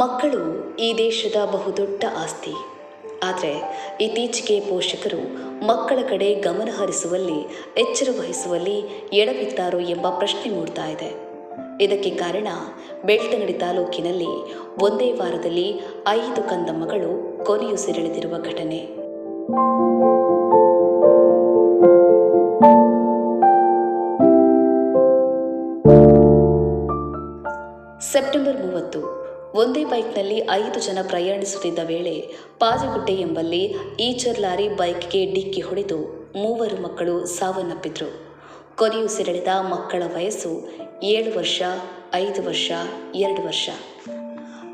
ಮಕ್ಕಳು ಈ ದೇಶದ ಬಹುದೊಡ್ಡ ಆಸ್ತಿ. ಆದರೆ ಇತ್ತೀಚೆಗೆ ಪೋಷಕರು ಮಕ್ಕಳ ಕಡೆ ಗಮನ ಹರಿಸುವಲ್ಲಿ, ಎಚ್ಚರ ವಹಿಸುವಲ್ಲಿ ಎಡವಿದ್ದಾರೋ ಎಂಬ ಪ್ರಶ್ನೆ ಮೂಡ್ತಾ ಇದೆ. ಇದಕ್ಕೆ ಕಾರಣ ಬೆಳ್ತಂಗಡಿ ತಾಲೂಕಿನಲ್ಲಿ ಒಂದೇ ವಾರದಲ್ಲಿ ಐದು ಕಂದಮ್ಮಗಳು ಕೊನೆಯುಸಿರೆಳೆದಿರುವ ಘಟನೆ. ಸೆಪ್ಟೆಂಬರ್ ಮೂವತ್ತು ಒಂದೇ ಬೈಕ್ನಲ್ಲಿ ಐದು ಜನ ಪ್ರಯಾಣಿಸುತ್ತಿದ್ದ ವೇಳೆ ಪಾಜಗುಡ್ಡೆ ಎಂಬಲ್ಲಿ ಈಚರ್ ಲಾರಿ ಬೈಕ್ಗೆ ಡಿಕ್ಕಿ ಹೊಡೆದು ಮೂವರು ಮಕ್ಕಳು ಸಾವನ್ನಪ್ಪಿದ್ರು. ಕೊನೆಯುಸಿರೆಳೆದ ಮಕ್ಕಳ ವಯಸ್ಸು ಏಳು ವರ್ಷ, ಐದು ವರ್ಷ, ಎರಡು ವರ್ಷ.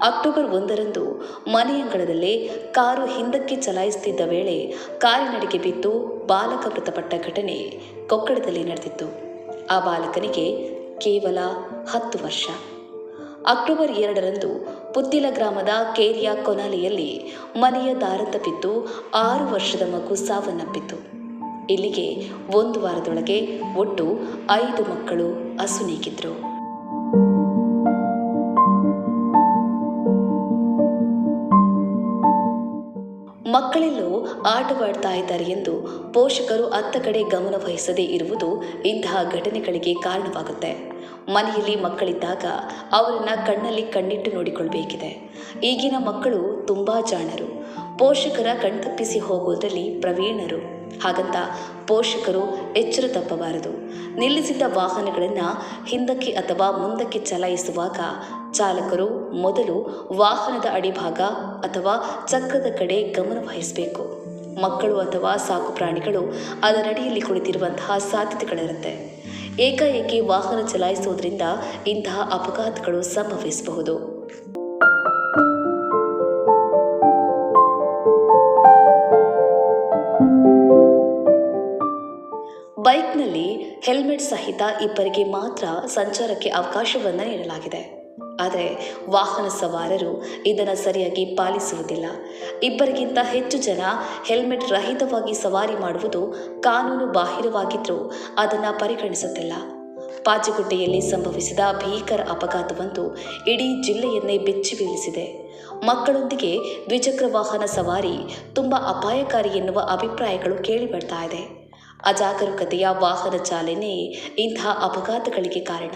ಅಕ್ಟೋಬರ್ ಒಂದರಂದು ಮನೆಯಂಗಳದಲ್ಲೇ ಕಾರು ಹಿಂದಕ್ಕೆ ಚಲಾಯಿಸುತ್ತಿದ್ದ ವೇಳೆ ಕಾರಿನಡಿಗೆ ಬಿದ್ದು ಬಾಲಕ ಮೃತಪಟ್ಟ ಘಟನೆ ಕೊಕ್ಕಡದಲ್ಲಿ ನಡೆದಿತ್ತು. ಆ ಬಾಲಕನಿಗೆ ಕೇವಲ ಹತ್ತು ವರ್ಷ. ಅಕ್ಟೋಬರ್ ಎರಡರಂದು ಪುತ್ತಿಲ ಗ್ರಾಮದ ಕೇರಿಯ ಕೊನಾಲಿಯಲ್ಲಿ ಮನೆಯ ದಾರ ತಪ್ಪಿದ್ದು ಆರು ವರ್ಷದ ಮಗು ಸಾವನ್ನಪ್ಪಿತು ಇಲ್ಲಿಗೆ ಒಂದು ವಾರದೊಳಗೆ ಒಟ್ಟು ಐದು ಮಕ್ಕಳು ಅಸುನೀಗಿದ್ರು ಮಕ್ಕಳೆಲ್ಲೋ ಆಟವಾಡ್ತಾ ಇದ್ದಾರೆ ಎಂದು ಪೋಷಕರು ಅತ್ತ ಕಡೆ ಗಮನ ವಹಿಸದೇ ಇರುವುದು ಇಂತಹ ಘಟನೆಗಳಿಗೆ ಕಾರಣವಾಗುತ್ತೆ. ಮನೆಯಲ್ಲಿ ಮಕ್ಕಳಿದ್ದಾಗ ಅವರನ್ನು ಕಣ್ಣಲ್ಲಿ ಕಣ್ಣಿಟ್ಟು ನೋಡಿಕೊಳ್ಬೇಕಿದೆ. ಈಗಿನ ಮಕ್ಕಳು ತುಂಬ ಜಾಣರು. ಪೋಷಕರ ಕಣ್ತಪ್ಪಿಸಿ ಹೋಗೋದಲ್ಲಿ ಪ್ರವೀಣರು. ಹಾಗಂತ ಪೋಷಕರು ಎಚ್ಚರ ತಪ್ಪಬಾರದು. ನಿಲ್ಲಿಸಿದ್ದ ವಾಹನಗಳನ್ನು ಹಿಂದಕ್ಕೆ ಅಥವಾ ಮುಂದಕ್ಕೆ ಚಲಾಯಿಸುವಾಗ ಚಾಲಕರು ಮೊದಲು ವಾಹನದ ಅಡಿಭಾಗ ಅಥವಾ ಚಕ್ರದ ಕಡೆ ಗಮನ ವಹಿಸಬೇಕು. ಮಕ್ಕಳು ಅಥವಾ ಸಾಕು ಪ್ರಾಣಿಗಳು ಅದರಡಿಯಲ್ಲಿ ಕುಳಿತಿರುವಂತಹ ಸಾಧ್ಯತೆಗಳಿರುತ್ತೆ. ಏಕಾಏಕಿ ವಾಹನ ಚಲಾಯಿಸುವುದರಿಂದ ಇಂತಹ ಅಪಘಾತಗಳು ಸಂಭವಿಸಬಹುದು. ಬೈಕ್ನಲ್ಲಿ ಹೆಲ್ಮೆಟ್ ಸಹಿತ ಇಬ್ಬರಿಗೆ ಮಾತ್ರ ಸಂಚಾರಕ್ಕೆ ಅವಕಾಶವನ್ನು ನೀಡಲಾಗಿದೆ. ಆದರೆ ವಾಹನ ಸವಾರರು ಇದನ್ನು ಸರಿಯಾಗಿ ಪಾಲಿಸುವುದಿಲ್ಲ. ಇಬ್ಬರಿಗಿಂತ ಹೆಚ್ಚು ಜನ ಹೆಲ್ಮೆಟ್ ರಹಿತವಾಗಿ ಸವಾರಿ ಮಾಡುವುದು ಕಾನೂನು ಬಾಹಿರವಾಗಿದ್ದರೂ ಅದನ್ನು ಪರಿಗಣಿಸುತ್ತಿಲ್ಲ. ಪಾಚಿಗುಡ್ಡೆಯಲ್ಲಿ ಸಂಭವಿಸಿದ ಭೀಕರ ಅಪಘಾತವೊಂದು ಇಡೀ ಜಿಲ್ಲೆಯನ್ನೇ ಬೆಚ್ಚಿ ಬೀಳಿಸಿದೆ. ಮಕ್ಕಳೊಂದಿಗೆ ದ್ವಿಚಕ್ರ ವಾಹನ ಸವಾರಿ ತುಂಬ ಅಪಾಯಕಾರಿ ಎನ್ನುವ ಅಭಿಪ್ರಾಯಗಳು ಕೇಳಿಬರ್ತಾ ಇದೆ. ಅಜಾಗರೂಕತೆಯ ವಾಹನ ಚಾಲನೆ ಇಂತಹ ಅಪಘಾತಗಳಿಗೆ ಕಾರಣ.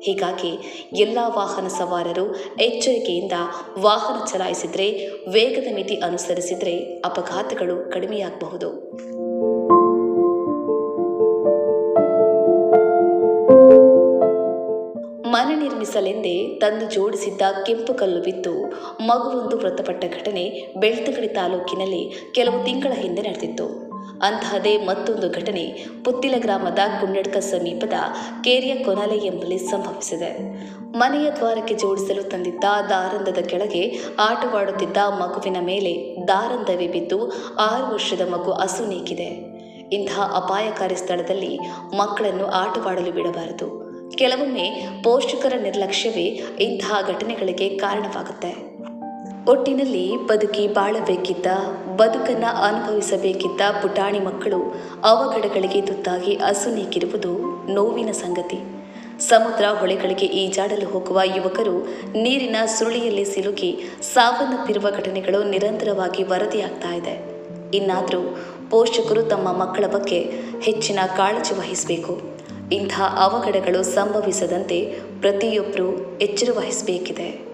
ಹೀಗಾಗಿ ಎಲ್ಲ ವಾಹನ ಸವಾರರು ಎಚ್ಚರಿಕೆಯಿಂದ ವಾಹನ ಚಲಾಯಿಸಿದರೆ, ವೇಗದ ಮಿತಿ ಅನುಸರಿಸಿದರೆ ಅಪಘಾತಗಳು ಕಡಿಮೆಯಾಗಬಹುದು. ಮನೆ ನಿರ್ಮಿಸಲೆಂದೇ ತಂದು ಜೋಡಿಸಿದ್ದ ಕೆಂಪು ಕಲ್ಲು ಬಿದ್ದು ಮಗುವೊಂದು ಮೃತಪಟ್ಟ ಘಟನೆ ಬೆಳ್ತಂಗಡಿ ತಾಲೂಕಿನಲ್ಲಿ ಕೆಲವು ತಿಂಗಳ ಹಿಂದೆ ನಡೆದಿತ್ತು. ಅಂತಹದೇ ಮತ್ತೊಂದು ಘಟನೆ ಪುತ್ತಿಲ ಗ್ರಾಮದ ಗುಂಡಡ್ಕ ಸಮೀಪದ ಕೇರಿಯ ಕೊನಾಲೆ ಎಂಬಲ್ಲಿ ಸಂಭವಿಸಿದೆ. ಮನೆಯ ದ್ವಾರಕ್ಕೆ ಜೋಡಿಸಲು ತಂದಿದ್ದ ದಾರಂದದ ಕೆಳಗೆ ಆಟವಾಡುತ್ತಿದ್ದ ಮಗುವಿನ ಮೇಲೆ ದಾರಂದವೇ ಬಿದ್ದು ಆರು ವರ್ಷದ ಮಗು ಅಸುನೀಗಿದೆ ಇಂತಹ ಅಪಾಯಕಾರಿ ಸ್ಥಳದಲ್ಲಿ ಮಕ್ಕಳನ್ನು ಆಟವಾಡಲು ಬಿಡಬಾರದು. ಕೆಲವೊಮ್ಮೆ ಪೋಷಕರ ನಿರ್ಲಕ್ಷ್ಯವೇ ಇಂತಹ ಘಟನೆಗಳಿಗೆ ಕಾರಣವಾಗುತ್ತೆ. ಒಟ್ಟಿನಲ್ಲಿ ಬದುಕಿ ಬಾಳಬೇಕಿದ್ದ, ಬದುಕನ್ನು ಅನುಭವಿಸಬೇಕಿದ್ದ ಪುಟಾಣಿ ಮಕ್ಕಳು ಅವಘಡಗಳಿಗೆ ತುತ್ತಾಗಿ ಅಸುನೀಗಿರುವುದು ನೋವಿನ ಸಂಗತಿ. ಸಮುದ್ರ ಹೊಳೆಗಳಿಗೆ ಈಜಾಡಲು ಹೋಗುವ ಯುವಕರು ನೀರಿನ ಸುರುಳಿಯಲ್ಲಿ ಸಿಲುಕಿ ಸಾವನ್ನಪ್ಪಿರುವ ಘಟನೆಗಳು ನಿರಂತರವಾಗಿ ವರದಿಯಾಗ್ತಾ ಇದೆ. ಇನ್ನಾದರೂ ಪೋಷಕರು ತಮ್ಮ ಮಕ್ಕಳ ಬಗ್ಗೆ ಹೆಚ್ಚಿನ ಕಾಳಜಿ ವಹಿಸಬೇಕು. ಇಂಥ ಅವಘಡಗಳು ಸಂಭವಿಸದಂತೆ ಪ್ರತಿಯೊಬ್ಬರೂ ಎಚ್ಚರ ವಹಿಸಬೇಕಿದೆ.